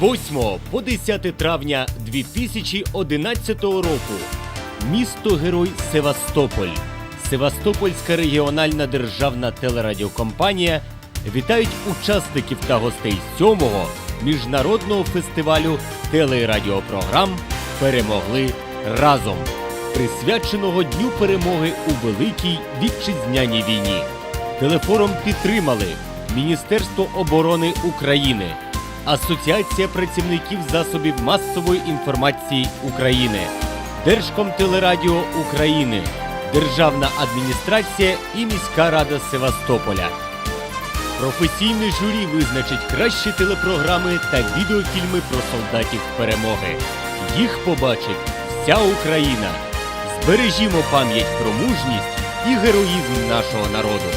З 8 по 10 травня 2011 року. Місто Герой Севастополь, Севастопольська регіональна державна телерадіокомпанія. Вітають учасників та гостей 7-го міжнародного фестивалю телерадіопрограм Перемогли разом, присвяченого Дню перемоги у Великій Вітчизняній війні. Телефоном підтримали Міністерство оборони України, Асоціація працівників засобів масової інформації України, Держкомтелерадіо України, Державна адміністрація і міська рада Севастополя. Професійне журі визначить кращі телепрограми та відеофільми про солдатів перемоги. Їх побачить вся Україна. Збережімо пам'ять про мужність і героїзм нашого народу.